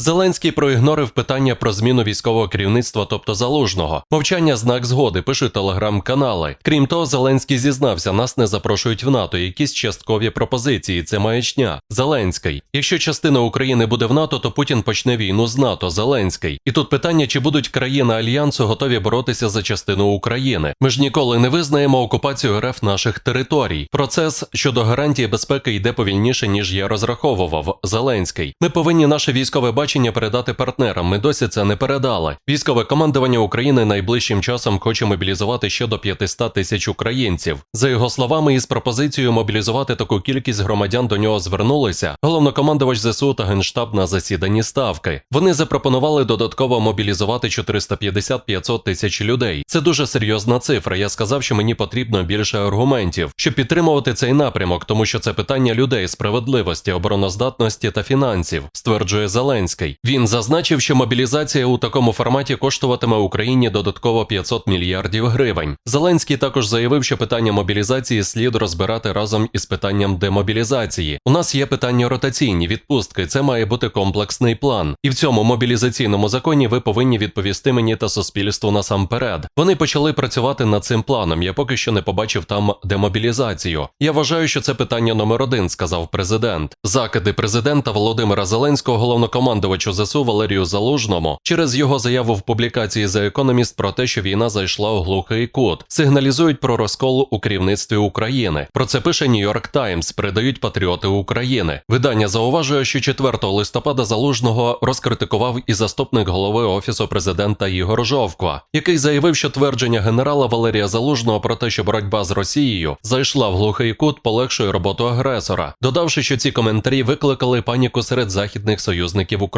Зеленський проігнорив питання про зміну військового керівництва, тобто залужного. Мовчання знак згоди, пишуть телеграм-канали. Крім того, Зеленський зізнався, нас не запрошують в НАТО. Якісь часткові пропозиції. Це маячня. Зеленський. Якщо частина України буде в НАТО, то Путін почне війну з НАТО. Зеленський. І тут питання, чи будуть країни альянсу готові боротися за частину України. Ми ж ніколи не визнаємо окупацію РФ наших територій. Процес щодо гарантії безпеки йде повільніше, ніж я розраховував. Зеленський. Ми повинні наше військове бачення передати партнерам. Ми досі це не передали. Військове командування України найближчим часом хоче мобілізувати ще до 500 тисяч українців. За його словами, із пропозицією мобілізувати таку кількість громадян до нього звернулися. Головнокомандувач ЗСУ та генштаб на засіданні ставки. Вони запропонували додатково мобілізувати 450-500 тисяч людей. Це дуже серйозна цифра. Я сказав, що мені потрібно більше аргументів, щоб підтримувати цей напрямок, тому що це питання людей, справедливості, обороноздатності та фінансів, стверджує Зеленський. Він зазначив, що мобілізація у такому форматі коштуватиме Україні додатково 500 мільярдів гривень. Зеленський також заявив, що питання мобілізації слід розбирати разом із питанням демобілізації. У нас є питання ротаційні відпустки. Це має бути комплексний план. І в цьому мобілізаційному законі ви повинні відповісти мені та суспільству насамперед. Вони почали працювати над цим планом. Я поки що не побачив там демобілізацію. Я вважаю, що це питання номер один, сказав президент. Закиди президента Володимира Зеленського, головнокомандувачу ЗСУ Валерію Залужному, через його заяву в публікації The Economist про те, що війна зайшла у глухий кут, сигналізують про розкол у керівництві України. Про це пише York Times, передають патріоти України. Видання зауважує, що 4 листопада Залужного розкритикував і заступник голови офісу президента Ігор Жовква, який заявив, що твердження генерала Валерія Залужного про те, що боротьба з Росією зайшла в глухий кут, полегшує роботу агресора, додавши, що ці коментарі викликали паніку серед західних союзників України.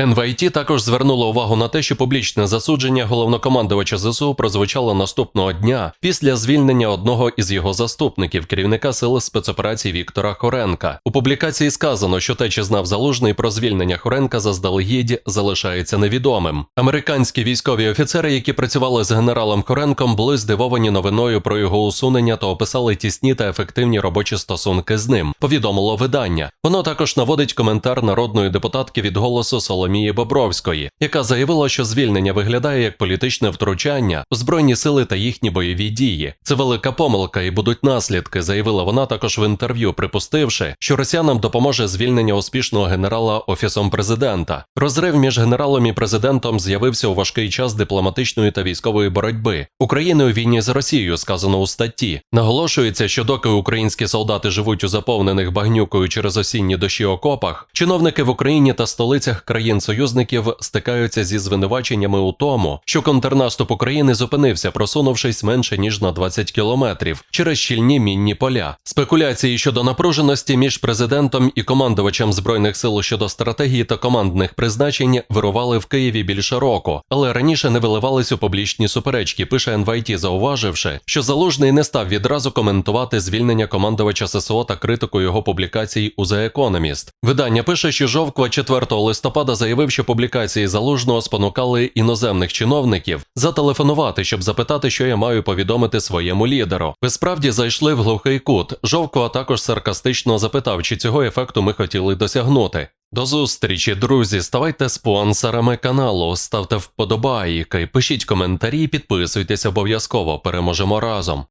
НВІТ також звернуло увагу на те, що публічне засудження головнокомандувача ЗСУ прозвучало наступного дня після звільнення одного із його заступників, керівника сил спецоперацій Віктора Хоренка. У публікації сказано, що те, чи знав залужний про звільнення Хоренка заздалегідь, залишається невідомим. Американські військові офіцери, які працювали з генералом Хоренком, були здивовані новиною про його усунення та описали тісні та ефективні робочі стосунки з ним. Повідомило видання. Воно також наводить коментар народної депутатки від голосу Соломії Бобровської, яка заявила, що звільнення виглядає як політичне втручання у збройні сили та їхні бойові дії. Це велика помилка і будуть наслідки, заявила вона також в інтерв'ю, припустивши, що росіянам допоможе звільнення успішного генерала офісом президента. Розрив між генералом і президентом з'явився у важкий час дипломатичної та військової боротьби України у війні з Росією, сказано у статті. Наголошується, що доки українські солдати живуть у заповнених багнюкою через осінні дощі окопах, чиновники в Україні та столицях країн-союзників стикаються зі звинуваченнями у тому, що контрнаступ України зупинився, просунувшись менше ніж на 20 кілометрів через щільні мінні поля. Спекуляції щодо напруженості між президентом і командувачем збройних сил щодо стратегії та командних призначень вирували в Києві більше року, але раніше не виливались у публічні суперечки. Пише НВІТ, зауваживши, що залужний не став відразу коментувати звільнення командувача ССО та критику його публікацій у The Economist. Видання пише, що Жовква 4 листопада заявив, що публікації залужного спонукали іноземних чиновників зателефонувати, щоб запитати, що я маю повідомити своєму лідеру. Ви справді зайшли в глухий кут. Жовква також саркастично запитав, чи цього ефекту ми хотіли досягнути. До зустрічі, друзі. Ставайте спонсорами каналу, ставте вподобайки, пишіть коментарі, підписуйтесь обов'язково. Переможемо разом.